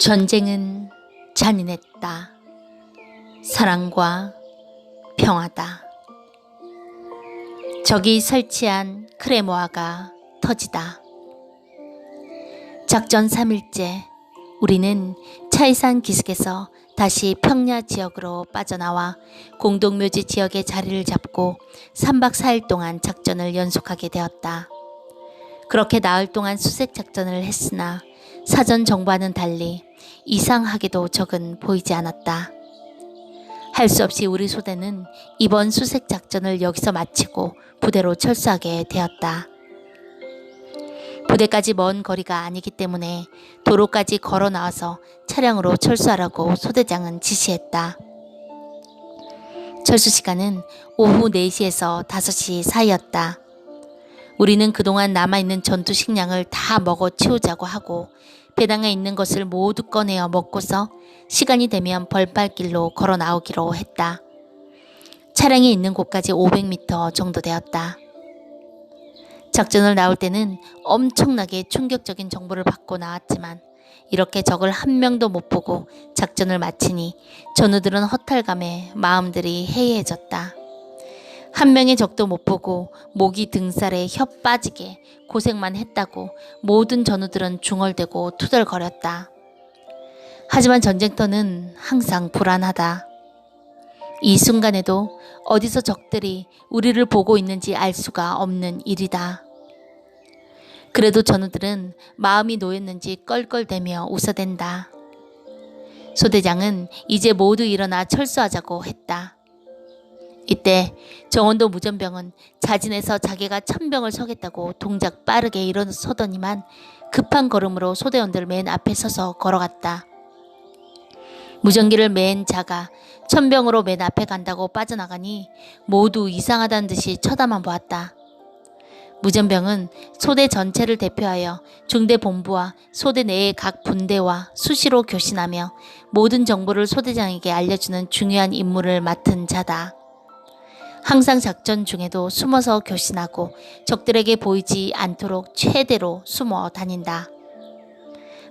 전쟁은 잔인했다. 사랑과 평화다. 적이 설치한 크레모아가 터지다. 작전 3일째 우리는 차이산 기슭에서 다시 평야 지역으로 빠져나와 공동묘지 지역에 자리를 잡고 3박 4일 동안 작전을 연속하게 되었다. 그렇게 나흘 동안 수색 작전을 했으나 사전 정보와는 달리 이상하게도 적은 보이지 않았다. 할 수 없이 우리 소대는 이번 수색 작전을 여기서 마치고 부대로 철수하게 되었다. 부대까지 먼 거리가 아니기 때문에 도로까지 걸어 나와서 차량으로 철수하라고 소대장은 지시했다. 철수 시간은 오후 4시에서 5시 사이였다. 우리는 그동안 남아있는 전투 식량을 다 먹어 치우자고 하고 배당에 있는 것을 모두 꺼내어 먹고서 시간이 되면 벌발길로 걸어 나오기로 했다. 차량이 있는 곳까지 500m 정도 되었다. 작전을 나올 때는 엄청나게 충격적인 정보를 받고 나왔지만 이렇게 적을 한 명도 못 보고 작전을 마치니 전우들은 허탈감에 마음들이 해이해졌다. 한 명의 적도 못 보고 목이 등살에 혀 빠지게 고생만 했다고 모든 전우들은 중얼대고 투덜거렸다. 하지만 전쟁터는 항상 불안하다. 이 순간에도 어디서 적들이 우리를 보고 있는지 알 수가 없는 일이다. 그래도 전우들은 마음이 놓였는지 껄껄대며 웃어댄다. 소대장은 이제 모두 일어나 철수하자고 했다. 이때 정원도 무전병은 자진해서 자기가 천병을 서겠다고 동작 빠르게 일어서더니만 급한 걸음으로 소대원들 맨 앞에 서서 걸어갔다. 무전기를 맨 자가 천병으로 맨 앞에 간다고 빠져나가니 모두 이상하다는 듯이 쳐다만 보았다. 무전병은 소대 전체를 대표하여 중대 본부와 소대 내의 각 분대와 수시로 교신하며 모든 정보를 소대장에게 알려주는 중요한 임무를 맡은 자다. 항상 작전 중에도 숨어서 교신하고 적들에게 보이지 않도록 최대로 숨어 다닌다.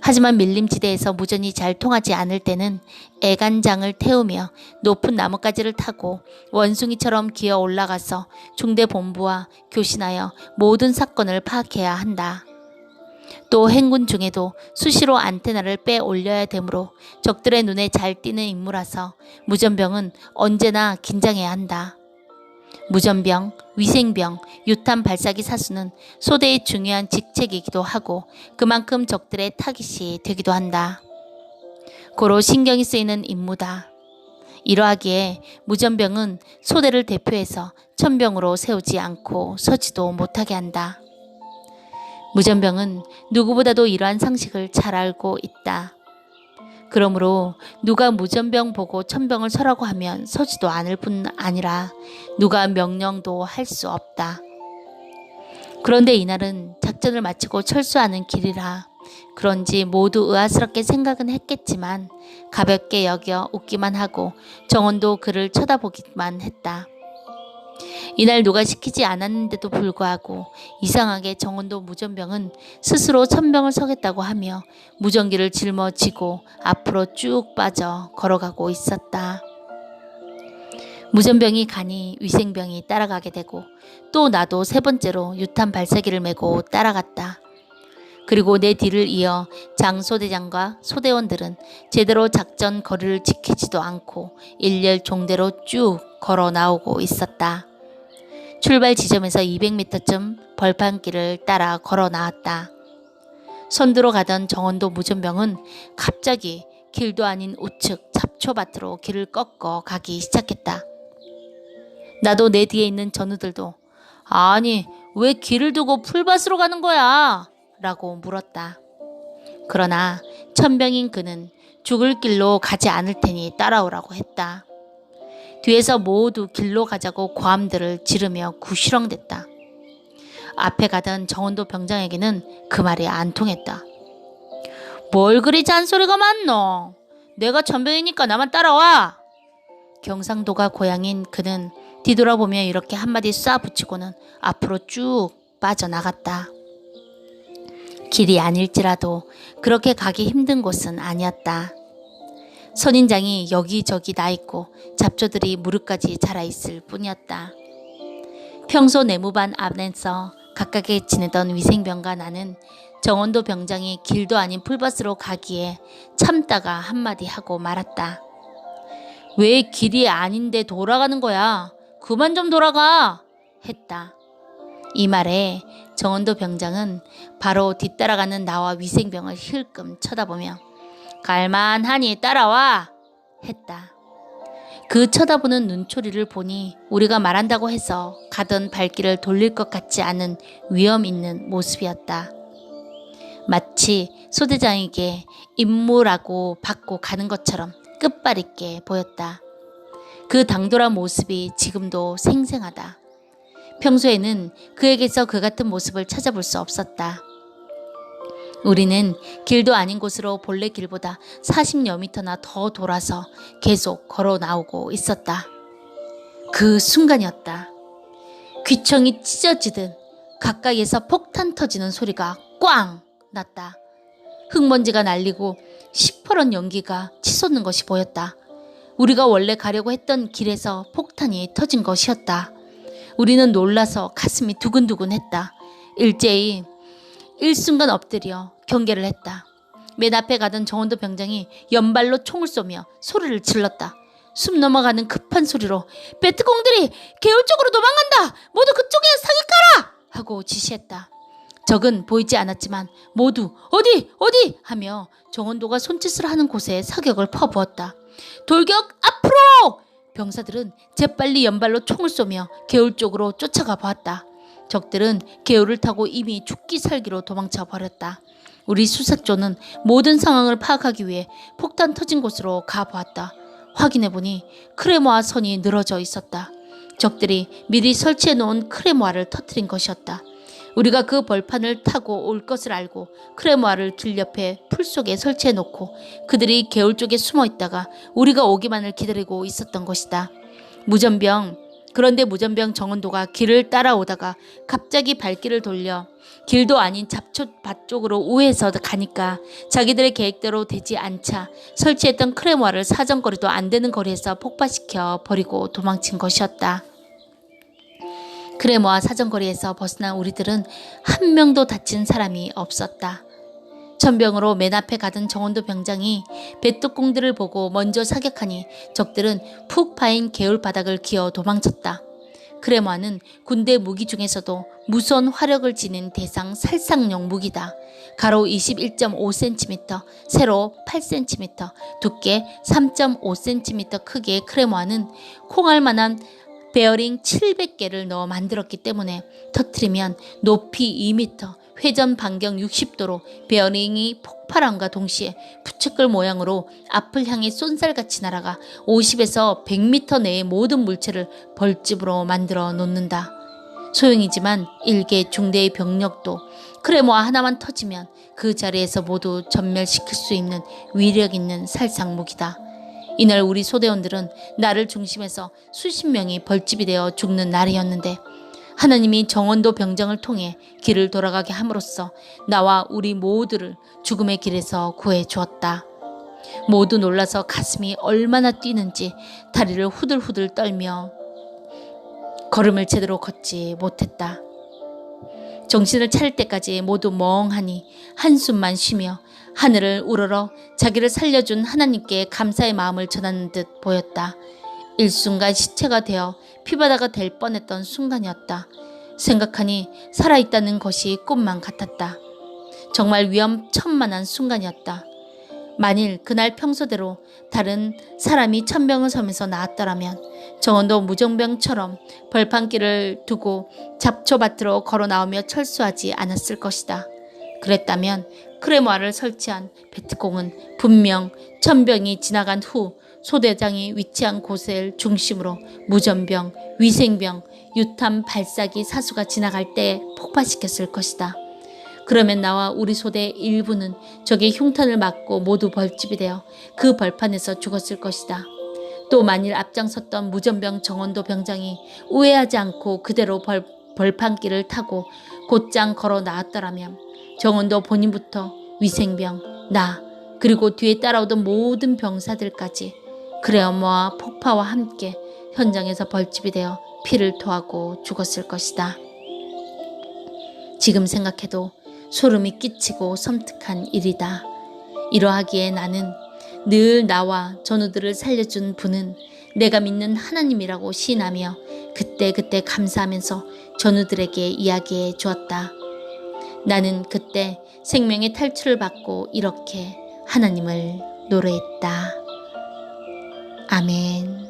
하지만 밀림지대에서 무전이 잘 통하지 않을 때는 애간장을 태우며 높은 나뭇가지를 타고 원숭이처럼 기어 올라가서 중대 본부와 교신하여 모든 사건을 파악해야 한다. 또 행군 중에도 수시로 안테나를 빼 올려야 되므로 적들의 눈에 잘 띄는 임무라서 무전병은 언제나 긴장해야 한다. 무전병, 위생병, 유탄 발사기 사수는 소대의 중요한 직책이기도 하고 그만큼 적들의 타깃이 되기도 한다. 고로 신경이 쓰이는 임무다. 이러하기에 무전병은 소대를 대표해서 천병으로 세우지 않고 서지도 못하게 한다. 무전병은 누구보다도 이러한 상식을 잘 알고 있다. 그러므로 누가 무전병 보고 천병을 서라고 하면 서지도 않을 뿐 아니라 누가 명령도 할 수 없다. 그런데 이날은 작전을 마치고 철수하는 길이라 그런지 모두 의아스럽게 생각은 했겠지만 가볍게 여겨 웃기만 하고 정원도 그를 쳐다보기만 했다. 이날 누가 시키지 않았는데도 불구하고 이상하게 정원도 무전병은 스스로 천병을 서겠다고 하며 무전기를 짊어지고 앞으로 쭉 빠져 걸어가고 있었다. 무전병이 가니 위생병이 따라가게 되고 또 나도 세 번째로 유탄 발사기를 메고 따라갔다. 그리고 내 뒤를 이어 장 소대장과 소대원들은 제대로 작전 거리를 지키지도 않고 일렬 종대로 쭉 걸어 나오고 있었다. 출발 지점에서 200m쯤 벌판길을 따라 걸어 나왔다. 선두로 가던 정원도 무전병은 갑자기 길도 아닌 우측 잡초밭으로 길을 꺾어 가기 시작했다. 나도 내 뒤에 있는 전우들도 아니 왜 길을 두고 풀밭으로 가는 거야? 라고 물었다. 그러나 천병인 그는 죽을 길로 가지 않을 테니 따라오라고 했다. 뒤에서 모두 길로 가자고 고함들을 지르며 구시렁댔다. 앞에 가던 정원도 병장에게는 그 말이 안 통했다. 뭘 그리 잔소리가 많노? 내가 천병이니까 나만 따라와. 경상도가 고향인 그는 뒤돌아보며 이렇게 한마디 쏴 붙이고는 앞으로 쭉 빠져나갔다. 길이 아닐지라도 그렇게 가기 힘든 곳은 아니었다. 선인장이 여기저기 나 있고 잡초들이 무릎까지 자라 있을 뿐이었다. 평소 내무반 안에서 가깝게 지내던 위생병과 나는 정원도 병장이 길도 아닌 풀밭으로 가기에 참다가 한마디 하고 말았다. 왜 길이 아닌데 돌아가는 거야? 그만 좀 돌아가! 했다. 이 말에 정원도 병장은 바로 뒤따라가는 나와 위생병을 힐끔 쳐다보며 갈만하니 따라와! 했다. 그 쳐다보는 눈초리를 보니 우리가 말한다고 해서 가던 발길을 돌릴 것 같지 않은 위험 있는 모습이었다. 마치 소대장에게 임무라고 받고 가는 것처럼 끝발 있게 보였다. 그 당돌한 모습이 지금도 생생하다. 평소에는 그에게서 그 같은 모습을 찾아볼 수 없었다. 우리는 길도 아닌 곳으로 본래 길보다 40여 미터나 더 돌아서 계속 걸어 나오고 있었다. 그 순간이었다. 귀청이 찢어지듯 가까이에서 폭탄 터지는 소리가 꽝 났다. 흙먼지가 날리고 시퍼런 연기가 치솟는 것이 보였다. 우리가 원래 가려고 했던 길에서 폭탄이 터진 것이었다. 우리는 놀라서 가슴이 두근두근했다. 일제히 일순간 엎드려 경계를 했다. 맨 앞에 가던 정원도 병장이 연발로 총을 쏘며 소리를 질렀다. 숨 넘어가는 급한 소리로 베트공들이 개울 쪽으로 도망간다. 모두 그쪽에 사격하라 하고 지시했다. 적은 보이지 않았지만 모두 어디 어디 하며 정원도가 손짓을 하는 곳에 사격을 퍼부었다. 돌격 앞으로! 병사들은 재빨리 연발로 총을 쏘며 개울 쪽으로 쫓아가 보았다. 적들은 개울을 타고 이미 죽기 살기로 도망쳐 버렸다. 우리 수사조는 모든 상황을 파악하기 위해 폭탄 터진 곳으로 가 보았다. 확인해 보니 크레모아 선이 늘어져 있었다. 적들이 미리 설치해 놓은 크레모아를 터뜨린 것이었다. 우리가 그 벌판을 타고 올 것을 알고 크레모아를 길 옆에 풀 속에 설치해 놓고 그들이 개울 쪽에 숨어 있다가 우리가 오기만을 기다리고 있었던 것이다. 무전병 그런데 무전병 정원도가 길을 따라오다가 갑자기 발길을 돌려 길도 아닌 잡초밭 쪽으로 우회해서 가니까 자기들의 계획대로 되지 않자 설치했던 크레모아를 사정거리도 안 되는 거리에서 폭파시켜 버리고 도망친 것이었다. 크레모아 사정거리에서 벗어난 우리들은 한 명도 다친 사람이 없었다. 천병으로 맨 앞에 가던 정원도 병장이 배뚜공들을 보고 먼저 사격하니 적들은 푹 파인 개울 바닥을 기어 도망쳤다. 크레모아는 군대 무기 중에서도 무서운 화력을 지닌 대상 살상용 무기다. 가로 21.5cm, 세로 8cm, 두께 3.5cm 크기의 크레모아는 콩알 만한 베어링 700개를 넣어 만들었기 때문에 터트리면 높이 2m, 회전 반경 60도로 베어링이 폭발함과 동시에 부채꼴 모양으로 앞을 향해 쏜살같이 날아가 50에서 100m 내의 모든 물체를 벌집으로 만들어 놓는다. 소형이지만 일개 중대의 병력도 크레모아 하나만 터지면 그 자리에서 모두 전멸시킬 수 있는 위력 있는 살상 무기다. 이날 우리 소대원들은 나를 중심해서 수십 명이 벌집이 되어 죽는 날이었는데 하나님이 정원도 병장을 통해 길을 돌아가게 함으로써 나와 우리 모두를 죽음의 길에서 구해 주었다. 모두 놀라서 가슴이 얼마나 뛰는지 다리를 후들후들 떨며 걸음을 제대로 걷지 못했다. 정신을 차릴 때까지 모두 멍하니 한숨만 쉬며 하늘을 우러러 자기를 살려준 하나님께 감사의 마음을 전하는 듯 보였다. 일순간 시체가 되어 피바다가 될 뻔했던 순간이었다. 생각하니 살아있다는 것이 꿈만 같았다. 정말 위험천만한 순간이었다. 만일 그날 평소대로 다른 사람이 천병을 서면서 나왔더라면 정원도 무정병처럼 벌판길을 두고 잡초밭으로 걸어 나오며 철수하지 않았을 것이다. 그랬다면 크레모아를 설치한 베트공은 분명 천병이 지나간 후 소대장이 위치한 곳을 중심으로 무전병, 위생병, 유탄 발사기 사수가 지나갈 때 폭파시켰을 것이다. 그러면 나와 우리 소대 일부는 적의 흉탄을 맞고 모두 벌집이 되어 그 벌판에서 죽었을 것이다. 또 만일 앞장섰던 무전병 정원도 병장이 우회하지 않고 그대로 벌, 벌판길을 타고 곧장 걸어 나왔더라면 정원도 본인부터 위생병, 나, 그리고 뒤에 따라오던 모든 병사들까지 그래 엄마와 폭파와 함께 현장에서 벌집이 되어 피를 토하고 죽었을 것이다. 지금 생각해도 소름이 끼치고 섬뜩한 일이다. 이러하기에 나는 늘 나와 전우들을 살려준 분은 내가 믿는 하나님이라고 시인하며 그때그때 감사하면서 전우들에게 이야기해 주었다. 나는 그때 생명의 탈출을 받고 이렇게 하나님을 노래했다. 아멘.